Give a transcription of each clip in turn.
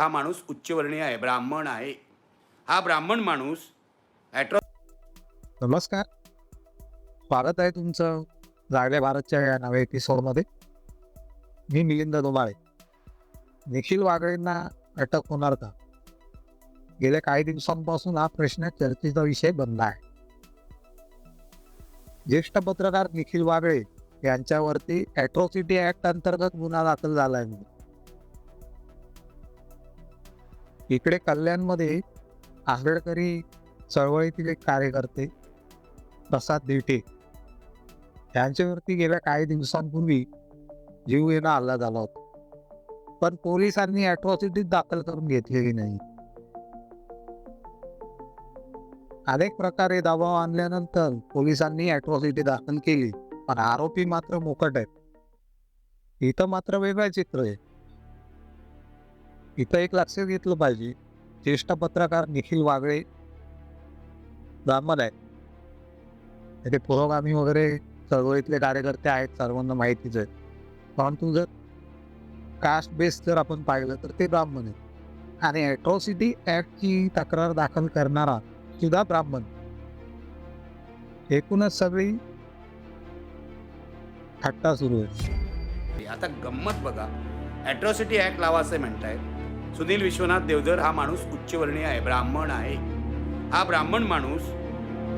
हा माणूस उच्चवर्णीय आहे ब्राह्मण आहे. हा ब्राह्मण माणूस ॲट्रॉ नमस्कार. स्वागत आहे तुमचं जागल्या भारतच्या या नव्या एपिसोडमध्ये. मी मिलिंद दोबाळे निखिल वागळेंना अटक होणार का? गेल्या काही दिवसांपासून हा प्रश्न चर्चेचा विषय बनला आहे. ज्येष्ठ पत्रकार निखिल वागळे यांच्यावरती ॲट्रॉसिटी ऍक्ट अंतर्गत गुन्हा दाखल झाला आहे. इकडे कल्याणमध्ये आंबेडकरी चळवळीतील एक कार्यकर्ते प्रसाद दिवटे यांच्यावरती गेल्या काही दिवसांपूर्वी जीव येणं हल्ला झाला होता. पण पोलिसांनी अॅट्रॉसिटी दाखल करून घेतलेली नाही. अनेक प्रकारे दबाव आणल्यानंतर पोलिसांनी अॅट्रॉसिटी दाखल केली. पण आरोपी मात्र मोकट आहेत. इथं मात्र वेगळं चित्र आहे. इथं एक लक्ष घेतलं पाहिजे. ज्येष्ठ पत्रकार निखिल वागळे ब्राह्मण आहेत. ते पुरोगामी वगैरे चळवळीतले कार्यकर्ते आहेत सर्वांना माहितीच आहे. परंतु जर कास्ट बेस जर आपण पाहिलं तर ते ब्राह्मण आहेत. आणि ॲट्रॉसिटी ॲक्टची तक्रार दाखल करणारा सुद्धा ब्राह्मण. एकूणच सगळी थट्टा सुरू आहे. आता गंमत बघा. ॲट्रॉसिटी ॲक्ट लावा असे म्हणतायत. सुनील विश्वनाथ देवधर हा माणूस उच्चवर्णीय आहे ब्राह्मण आहे. हा ब्राह्मण माणूस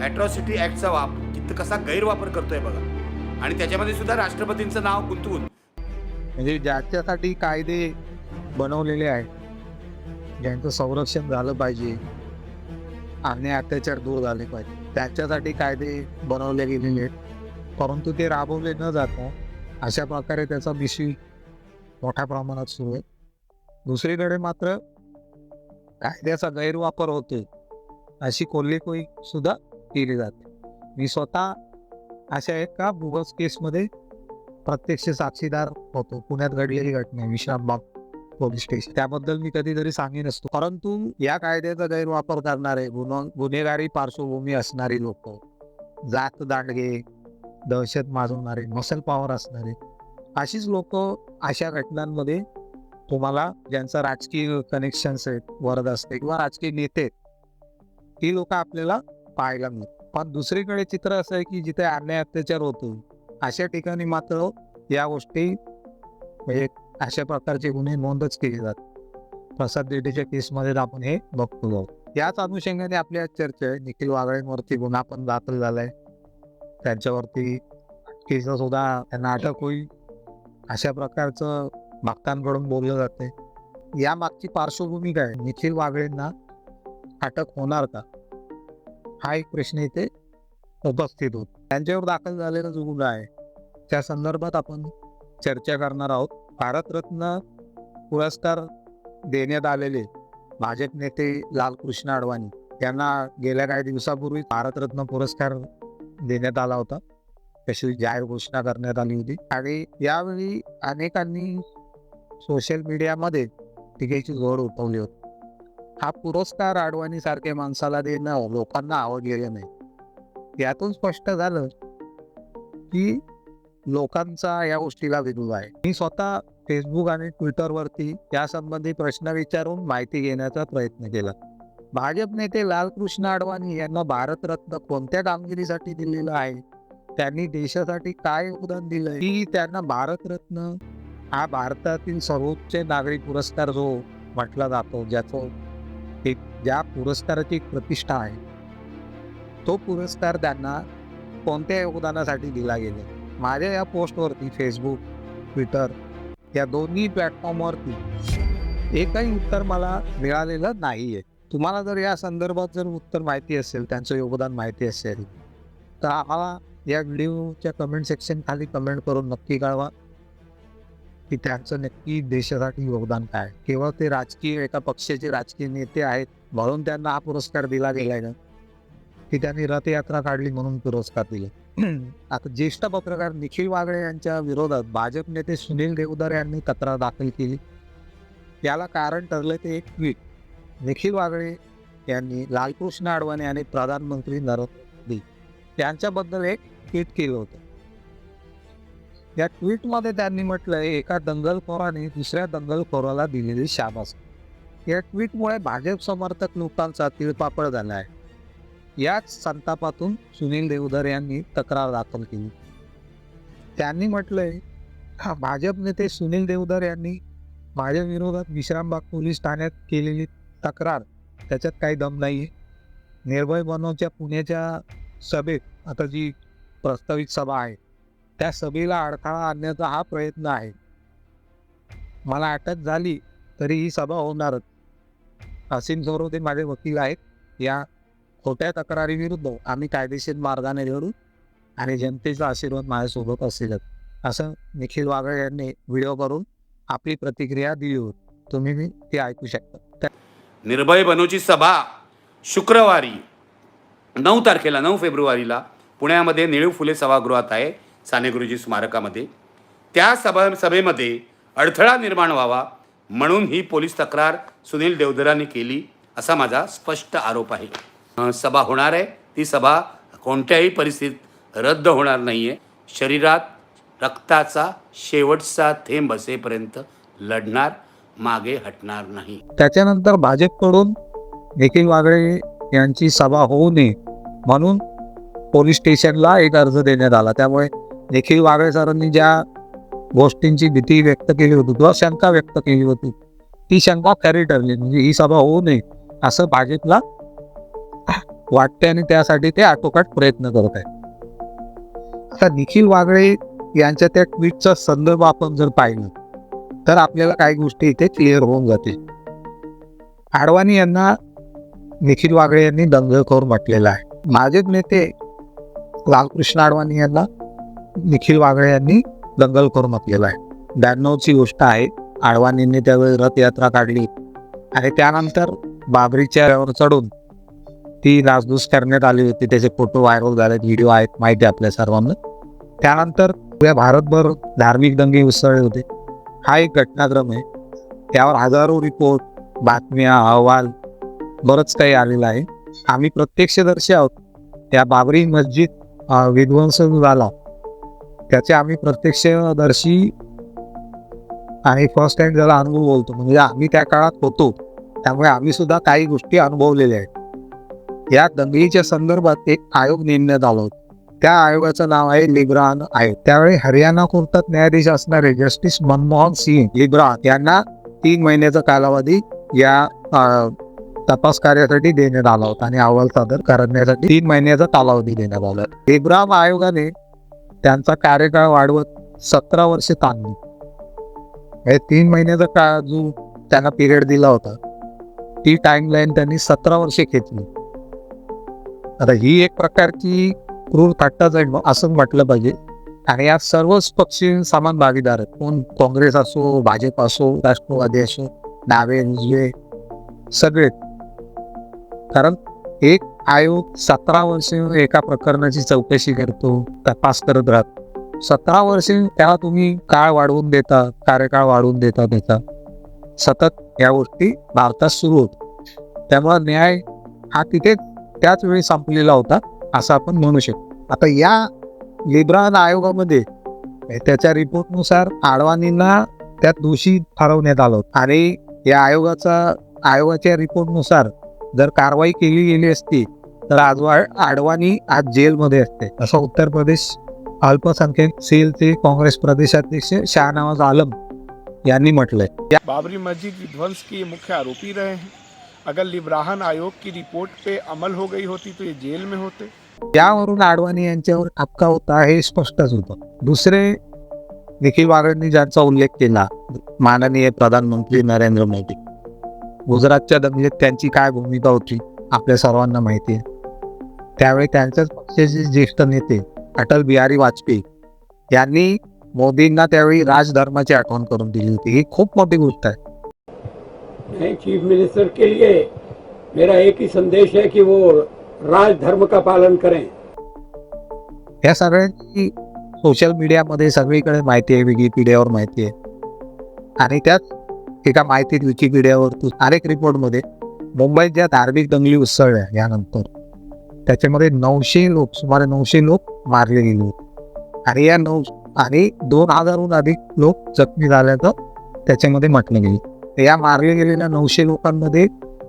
ॲट्रॉसिटी ॲक्टचा वाप कित कसा गैरवापर करतोय बघा. आणि त्याच्यामध्ये सुद्धा राष्ट्रपतींचं नाव गुंतवून. म्हणजे ज्याच्यासाठी कायदे बनवलेले आहेत ज्यांचं संरक्षण झालं पाहिजे आणि अत्याचार दूर झाले पाहिजे त्याच्यासाठी कायदे बनवले गेलेले आहेत. परंतु ते राबवले न जाता अशा प्रकारे त्याचा मिसयूज मोठ्या प्रमाणात सुरू आहे. दुसरीकडे मात्र कायद्याचा गैरवापर होतो अशी कोल्हेकोई सुद्धा केली जाते. मी स्वतः अशा एका बोगस केसमध्ये प्रत्यक्ष साक्षीदार होतो. पुण्यात घडलेली घटना विश्रामबाग पोलीस स्टेशन. त्याबद्दल मी कधीतरी सांगेन असतो. परंतु या कायद्याचा गैरवापर करणारे गुन्हा गुन्हेगारी पार्श्वभूमी असणारी लोक जात दांडगे दहशत माजवणारे मसल पॉवर असणारे अशीच लोक अशा घटनांमध्ये तुम्हाला ज्यांचं राजकीय कनेक्शन्स आहेत वरद असते किंवा राजकीय नेते आहेत, ती लोक आपल्याला पाहायला मिळतात. पण दुसरीकडे चित्र असं आहे की जिथे अन्याय अत्याचार होतो अशा ठिकाणी मात्र या गोष्टी म्हणजे अशा प्रकारचे गुन्हे नोंदच केले जात प्रसाद रेड्डीच्या केसमध्ये आपण हे बघतो. आहोत याच अनुषंगाने आपली आज चर्चा आहे निखिल वागळेंवरती गुन्हा पण दाखल झालाय. त्यांच्यावरती केस सुद्धा त्यांना अटक होईल. अशा प्रकारचं भक्तांकडून बोललं जाते या मागची पार्श्वभूमी काय? निखिल वागळेंना अटक होणार का? हा एक प्रश्न इथे उपस्थित होत. त्यांच्यावर दाखल झालेला जो गुन्हा आहे त्या संदर्भात आपण चर्चा करणार आहोत. भारतरत्न पुरस्कार देण्यात आलेले भाजप नेते लालकृष्ण अडवाणी त्यांना गेल्या काही दिवसापूर्वी भारतरत्न पुरस्कार देण्यात आला होता. तशी जाहीर घोषणा करण्यात आली होती. आणि यावेळी अनेकांनी सोशल मीडियामध्ये टीकेची जोड उठवली होती. हा पुरस्कार अडवाणी सारख्या माणसाला देणं लोकांना आवडलेलं नाही. यातून स्पष्ट झालं की लोकांचा या गोष्टीला विरोध आहे. मी स्वतः फेसबुक आणि ट्विटरवरती यासंबंधी प्रश्न विचारून माहिती घेण्याचा प्रयत्न केला. भाजप नेते लालकृष्ण अडवाणी यांना भारतरत्न कोणत्या कामगिरीसाठी दिलेलं आहे? त्यांनी देशासाठी काय योगदान दिलं की त्यांना भारतरत्न हा भारतातील सर्वोच्च नागरी पुरस्कार जो म्हटला जातो ज्याचं एक ज्या पुरस्काराची एक प्रतिष्ठा आहे तो पुरस्कार त्यांना कोणत्या योगदानासाठी दिला गेला? माझ्या या पोस्टवरती फेसबुक ट्विटर या दोन्ही प्लॅटफॉर्मवरती एकही उत्तर मला मिळालेलं नाही आहे तुम्हाला जर या संदर्भात जर उत्तर माहिती असेल त्यांचं योगदान माहिती असेल तर आम्हाला या व्हिडिओच्या कमेंट सेक्शन खाली कमेंट करून नक्की कळवा. की त्यांचं नक्की देशासाठी योगदान काय? केवळ ते राजकीय एका पक्षाचे राजकीय नेते आहेत म्हणून त्यांना हा पुरस्कार दिला गेलाय ना? की त्यांनी रथयात्रा काढली म्हणून पुरस्कार दिले. आता ज्येष्ठ पत्रकार निखिल वागळे यांच्या विरोधात भाजप नेते सुनील देवधर यांनी तक्रार दाखल केली. याला कारण ठरलं ते एक ट्विट निखिल वागळे यांनी लालकृष्ण अडवाणी आणि प्रधानमंत्री नरेंद्र मोदी यांच्याबद्दल एक ट्विट केलं होतं. या ट्विटमध्ये त्यांनी म्हटलंय एका दंगलखोराने दुसऱ्या दंगलखोराला दिलेली शाबास. या ट्विटमुळे भाजप समर्थक लोकांचा तिळपापड झाला आहे याच संतापातून सुनील देवधर यांनी तक्रार दाखल केली. त्यांनी म्हटलंय हा भाजप नेते सुनील देवधर यांनी माझ्या विरोधात विश्रामबाग पोलीस ठाण्यात केलेली तक्रार. त्याच्यात काही दम नाही आहे निर्भय बनवच्या पुण्याच्या सभेत आता जी प्रस्तावित सभा आहे त्या सभेला अडथळा आणण्याचा हा प्रयत्न आहे. मला अटक झाली तरी ही सभा होणारच. असीम सरोदे माझे वकील आहेत. या खोट्या तक्रारीविरुद्ध आम्ही कायदेशीर मार्गाने लढू आणि जनतेचा आशीर्वाद माझ्यासोबत असेलच. असं निखिल वाघळ यांनी व्हिडिओ करून आपली प्रतिक्रिया दिली होती. तुम्ही मी ती ऐकू शकता. निर्भय बनूची सभा शुक्रवारी नऊ तारखेला नऊ फेब्रुवारीला पुण्यामध्ये निळू फुले सभागृहात आहे. साने गुरुजी स्मारकामध्ये. त्या सभा सभेमध्ये अडथळा निर्माण व्हावा म्हणून ही पोलीस तक्रार सुनील देवधरांनी केली असा माझा स्पष्ट आरोप आहे. सभा होणार आहे. ती सभा कोणत्याही परिस्थितीत रद्द होणार नाही आहे शरीरात रक्ताचा शेवटचा थेंब असेपर्यंत लढणार मागे हटणार नाही. त्याच्यानंतर भाजपकडून निखिल वागळे यांची सभा होऊ नये म्हणून पोलीस स्टेशनला एक अर्ज देण्यात आला. त्यामुळे निखिल वागळे सरांनी ज्या गोष्टींची भीती व्यक्त केली होती किंवा शंका व्यक्त केली होती ती शंका खरी ठरली. म्हणजे ही सभा होऊ नये असं भाजपला वाटते आणि त्यासाठी ते आटोकाट प्रयत्न करत आहे आता निखिल वागळे यांच्या त्या ट्विटचा संदर्भ आपण जर पाहिलं तर आपल्याला काही गोष्टी इथे क्लिअर होऊन जातील. आडवाणी यांना निखिल वागळे यांनी दंगलखोर म्हटलेला आहे. माझेच नेते लालकृष्ण आडवाणी यांना निखिल वागळे यांनी दंगल करून आपलेला आहे. ब्याण्णवची गोष्ट आहे. आडवाणींनी त्यावेळी रथयात्रा काढली. आणि त्यानंतर बाबरीच्या यावर चढून ती नासधूस करण्यात आली होती. त्याचे फोटो व्हायरल झाले व्हिडिओ आहेत माहिती आहे आपल्या सर्वांना. त्यानंतर या भारतभर धार्मिक दंगे उसळले होते. हा एक घटनाक्रम आहे. त्यावर हजारो रिपोर्ट बातम्या अहवाल बरंच काही आलेलं आहे. आम्ही प्रत्यक्षदर्शी आहोत. त्या बाबरी मस्जिद विध्वंस झाला. त्याचे आम्ही प्रत्यक्षदर्शी आणि फर्स्ट टाइम ज्याला अनुभव बोलतो. म्हणजे आम्ही त्या काळात होतो. त्यामुळे आम्ही सुद्धा काही गोष्टी अनुभवलेल्या आहेत. या दंगलीच्या संदर्भात एक आयोग नेमण्यात आला होता. त्या आयोगाचं नाव आहे लिब्रान आयोग. त्यावेळी हरियाणा कोर्टात न्यायाधीश असणारे जस्टिस मनमोहन सिंग लिब्रान यांना तीन महिन्याचा कालावधी या तपास कार्यासाठी देण्यात आला होता आणि अहवाल सादर करण्यासाठी तीन महिन्याचा कालावधी देण्यात आला. लिब्रान आयोगाने त्यांचा कार्यकाळ वाढवत सतरा वर्षे ताणली. म्हणजे तीन महिन्याचा काळ जो त्यांना पिरियड दिला होता ती टाइमलाईन त्यांनी सतरा वर्षे खेचली आता ही एक प्रकारची क्रूर थट्टा जाईल असं म्हटलं पाहिजे. आणि यात सर्वच पक्षी समान भागीदार आहेत. कोण काँग्रेस असो भाजप असो राष्ट्रवादी असो डावे उजवे सगळे. कारण एक आयोग सतरा वर्ष एका प्रकरणाची चौकशी करतो तपास करत राहतो. सतरा वर्षे त्याला तुम्ही काळ वाढवून देता कार्यकाळ वाढवून देता त्याचा सतत या गोष्टी भारतात सुरू होत त्यामुळे न्याय हा तिथे त्याच वेळी संपलेला होता असं आपण म्हणू शकतो. आता या लिब्रान आयोगामध्ये त्याच्या रिपोर्टनुसार आडवाणींना त्यात दोषी ठरवण्यात आलं आणि या आयोगाचा आयोगाच्या रिपोर्टनुसार जर कारवाई केली गेली असती तर आजवा आडवाणी आज जेलमध्ये असते. असं उत्तर प्रदेश अल्पसंख्याक सेलचे काँग्रेस प्रदेशाध्यक्ष शाहनवाज आलम यांनी म्हटलंय. बाबरी मस्जिद विध्वंस के मुख्य आरोपी रहे हैं। अगर लिब्राहन आयोग की रिपोर्ट पे अमल हो गई होती तो ये जेल में होते। यावरून आडवाणी यांच्यावर ठपका होता हे स्पष्टच होतं. दुसरे निखिल वागडनी ज्यांचा उल्लेख केला माननीय प्रधानमंत्री नरेंद्र मोदी. गुजरातच्या दंगलीत त्यांची काय भूमिका होती आपल्या सर्वांना माहिती आहे. त्यावेळी त्यांच्याच पक्षाचे ज्येष्ठ नेते अटल बिहारी वाजपेयी यांनी मोदींना त्यावेळी राजधर्माची आठवण करून दिली होती. ही खूप मोठी गोष्ट आहे. हैं चीफ मिनिस्टर के लिए मेरा एक ही संदेश है कि वो राजधर्म का पालन करें। या सगळ्यांची सोशल मीडियामध्ये सगळीकडे माहिती आहे विकिपीडियावर माहिती आहे. आणि त्यात एका माहितीत विकिपीडियावर अनेक रिपोर्टमध्ये मुंबईत ज्या धार्मिक दंगली उसळल्या यानंतर त्याच्यामध्ये नऊशे लोक सुमारे नऊशे लोक मारले गेले होते. आणि या नऊ आणि दोन हजारहून अधिक लोक जखमी झाल्याचं त्याच्यामध्ये म्हटलं गेलं. या मारले गेलेल्या नऊशे लोकांमध्ये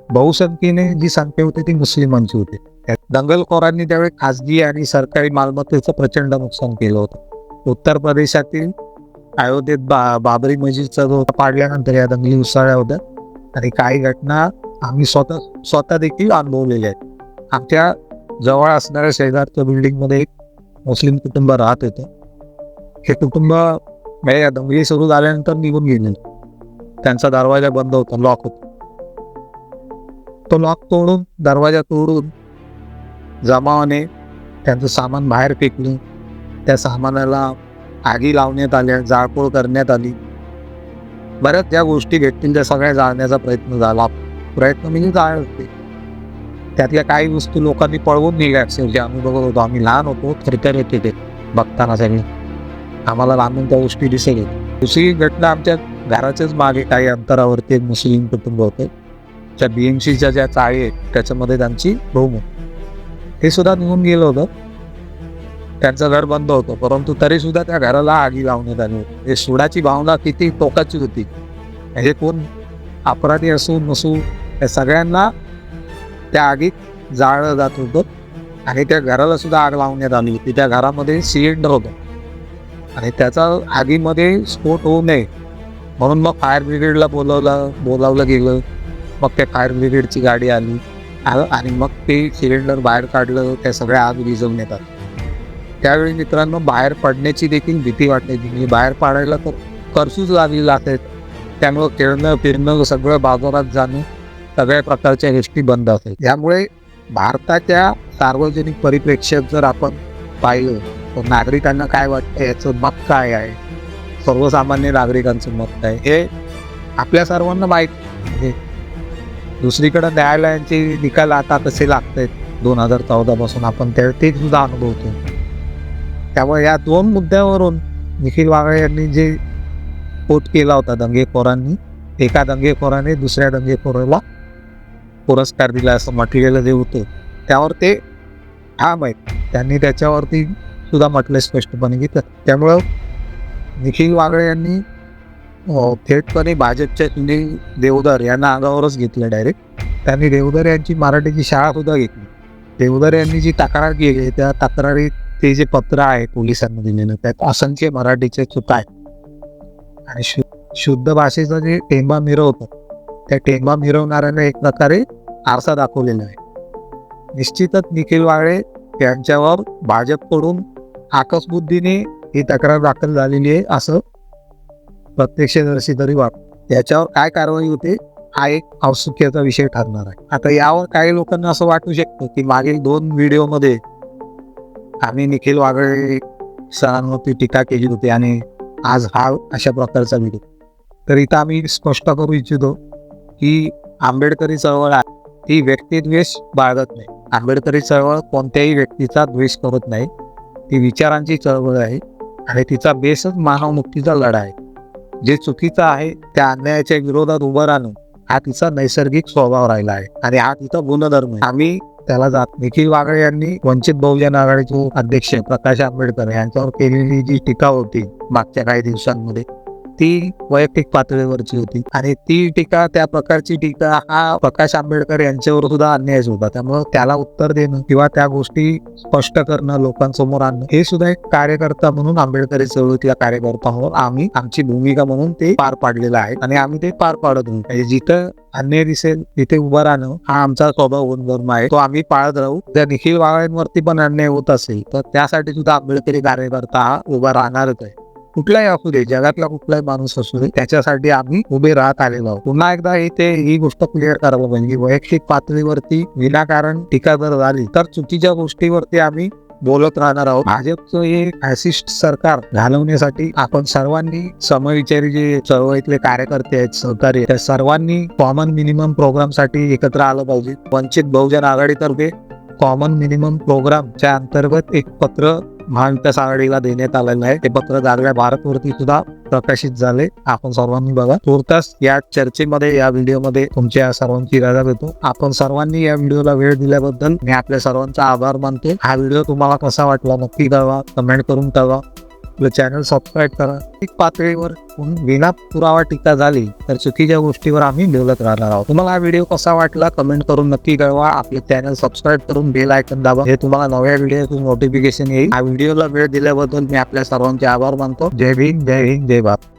बहुसंख्येने जी संख्या होती ती मुस्लिमांची होती. त्या दंगलखोरांनी त्यावेळी खासगी आणि सरकारी मालमत्तेचं प्रचंड नुकसान केलं होतं. उत्तर प्रदेशातील अयोध्येत बा बाबरी मस्जिदचा जो पाडल्यानंतर या दंगली उसळ्या होत्या. आणि काही घटना आम्ही स्वतः स्वतः देखील अनुभवलेल्या आहेत. आमच्या जवळ असणाऱ्या शेजारच्या बिल्डिंगमध्ये एक मुस्लिम कुटुंब राहत होतं. हे कुटुंब म्हणजे या दंगली सुरू झाल्यानंतर निघून गेले. त्यांचा दरवाजा बंद होता लॉक होता. तो लॉक तोडून दरवाजा तोडून जमावाने त्यांचं सामान बाहेर फेकलं. त्या सामानाला आगी लावण्यात आल्या जाळपोळ करण्यात आली. बऱ्याच ज्या गोष्टी भेटतील त्या सगळ्या जाळण्याचा प्रयत्न झाला. प्रयत्न म्हणजे जाळ होते त्यातल्या काही वस्तू लोकांनी पळवून नेल्या. अक्षरशः आम्ही बघत होतो. आम्ही लहान होतो थरथर येते ते बघताना सगळे. आम्हाला लांबून त्या गोष्टी दिसेल दुसरी घटना आमच्या घराच्याच मागे काही अंतरावरती एक मुस्लिम कुटुंब होते. त्या बी एम सीच्या ज्या चाळी आहेत त्याच्यामध्ये त्यांची रूम होती. हे सुद्धा निघून गेलं होतं. त्यांचं घर बंद होतं. परंतु तरी सुद्धा त्या घराला आगी लावण्यात आली होती. हे सुडाची भावना किती टोकाची होती. म्हणजे कोण अपराधी असू नसू या सगळ्यांना त्या आगीत जाळलं जात होतं. आणि त्या घराला सुद्धा आग लावण्यात आली होती. त्या घरामध्ये सिलेंडर होतं. आणि त्याचा आगीमध्ये स्फोट होऊ नये म्हणून मग फायर ब्रिगेडला बोलवलं बोलावलं गेलं. मग त्या फायर ब्रिगेडची गाडी आली. आणि मग ते सिलेंडर बाहेर काढलं. त्या सगळ्या आग विझवण्यात येतात त्यावेळी मित्रांनो बाहेर पडण्याची देखील भीती वाटायची म्हणजे बाहेर पाडायला तर कर्फ्यूच लागलेला असायचं त्यामुळं खेळणं फिरणं सगळं बाजारात जाणं सगळ्या प्रकारच्या गोष्टी बंद असायच्या त्यामुळे भारताच्या सार्वजनिक परिप्रेक्ष्यात जर आपण पाहिलं तर नागरिकांना काय वाटतं याचं मत काय आहे? सर्वसामान्य नागरिकांचं मत काय? हे आपल्या सर्वांना माहीत आहे. दुसरीकडं न्यायालयांचे निकाल आता कसे लागत आहेत दोन हजार चौदापासून आपण त्या ते सुद्धा अनुभवतो त्यामुळे या दोन मुद्द्यावरून निखिल वागळे यांनी जे पोट केला होता दंगेखोरांनी एका दंगेखोराने दुसऱ्या दंगेखोराला पुरस्कार दिला असं म्हटलेलं जे होतं त्यावर ते ठाम आहेत. त्यांनी त्याच्यावरती सुद्धा म्हटलं स्पष्टपणे की त्यामुळं निखिल वागळे यांनी थेटपणे भाजपच्या सुनील देवधर यांना अंगावरच घेतलं डायरेक्ट त्यांनी देवधर यांची मराठीची शाळा सुद्धा घेतली. देवधर यांनी जी तक्रार केली त्या तक्रारीत ते जे पत्र आहे पोलिसांना दिलेलं त्यात असंख्य मराठीचे चुका आहेत. आणि शु शुद्ध भाषेचं जे टेंबा मिरवतो त्या टेंबा मिरवणाऱ्याने एक प्रकारे आरसा दाखवलेला आहे. निश्चितच निखिल वाळे यांच्यावर भाजपकडून आकसबुद्धीने ही तक्रार दाखल झालेली आहे असं प्रत्यक्षदर्शी तरी वाट याच्यावर काय कारवाई होते हा एक औत्सुक्याचा विषय ठरणार आहे. आता यावर काही लोकांना असं वाटू शकतं की मागील दोन व्हिडिओमध्ये आम्ही निखिल वागळे सरांवरती टीका केली होती आणि आज हा अशा प्रकारचा व्हिडिओ तर इथं आम्ही स्पष्ट करू इच्छितो की आंबेडकरी चळवळ आहे ती व्यक्तिद्वेष बाळगत नाही. आंबेडकरी चळवळ कोणत्याही व्यक्तीचा द्वेष करत नाही. ती विचारांची चळवळ आहे आणि तिचा बेसच मानवमुक्तीचा लढा आहे. जे चुकीचं आहे त्या अन्यायाच्या विरोधात उभं राहणं हा तिचा नैसर्गिक स्वभाव राहिला आहे आणि हा तिचा गुणधर्म आहे. आम्ही त्याला जात निखिल वागळे यांनी वंचित बहुजन आघाडीचे अध्यक्ष प्रकाश आंबेडकर यांच्यावर केलेली जी टीका होती मागच्या काही दिवसांमध्ये ती वैयक्तिक पातळीवरची होती. आणि ती टीका त्या प्रकारची टीका हा प्रकाश आंबेडकर यांच्यावर सुद्धा अन्यायच होता. त्यामुळे त्याला उत्तर देणं किंवा त्या गोष्टी स्पष्ट करणं लोकांसमोर आणणं हे सुद्धा एक कार्यकर्ता म्हणून आंबेडकरी चळवळीतल्या कार्यकर्ता म्हणून आम्ही आमची भूमिका म्हणून ते पार पाडलेलं आहे. आणि आम्ही ते पार पाडत म्हणजे जिथं अन्याय दिसेल तिथे उभं राहणं हा आमचा स्वभाव गुणधर्म आहे. तो आम्ही पाळत राहू. त्या निखिल वाळ्यांवरती पण अन्याय होत असेल तर त्यासाठी सुद्धा आंबेडकरी कार्यकर्ता हा उभा राहणारच आहे. कुठलाही असू दे जगातला कुठलाही माणूस असू दे त्याच्यासाठी आम्ही उभे राहत आलेलो आहोत. पुन्हा एकदा इथे ही गोष्ट क्लिअर करायला पाहिजे. वैयक्तिक पातळीवरती विनाकारण टीका जर झाली तर चुकीच्या गोष्टीवरती आम्ही बोलत राहणार आहोत. भाजपचं हे फॅसिस्ट सरकार घालवण्यासाठी आपण सर्वांनी समविचारी जे चळवळीतले कार्यकर्ते आहेत सहकारी त्या सर्वांनी कॉमन मिनिमम प्रोग्रामसाठी एकत्र आलं पाहिजे. वंचित बहुजन आघाडीतर्फे कॉमन मिनिमम प्रोग्रामच्या अंतर्गत एक पत्र महाविकास आघाडीला देण्यात आलेलं आहे. ते पत्र जागल्या भारतवरती सुद्धा प्रकाशित झाले. आपण सर्वांनी बघा. तुर्तास या चर्चेमध्ये या व्हिडिओमध्ये तुमच्या सर्वांची रजा देतो आपण सर्वांनी या व्हिडिओला वेळ दिल्याबद्दल मी आपल्या सर्वांचा आभार मानतो. हा व्हिडिओ तुम्हाला कसा वाटला नक्की कळवा. कमेंट करून कळवा. आपलं चॅनल सबस्क्राईब करा. एक पातळीवर विना पुरावा टीका झाली तर चुकीच्या गोष्टीवर आम्ही बोलत राहणार आहोत. तुम्हाला हा व्हिडिओ कसा वाटला कमेंट करून नक्की कळवा. आपले चॅनल सबस्क्राईब करून बेल आयकन दाबा. हे तुम्हाला नव्या व्हिडिओतून नोटिफिकेशन येईल. हा व्हिडिओला वेळ दिल्याबद्दल मी आपल्या सर्वांचे आभार मानतो. जय भीम जय हिंद जय भारत.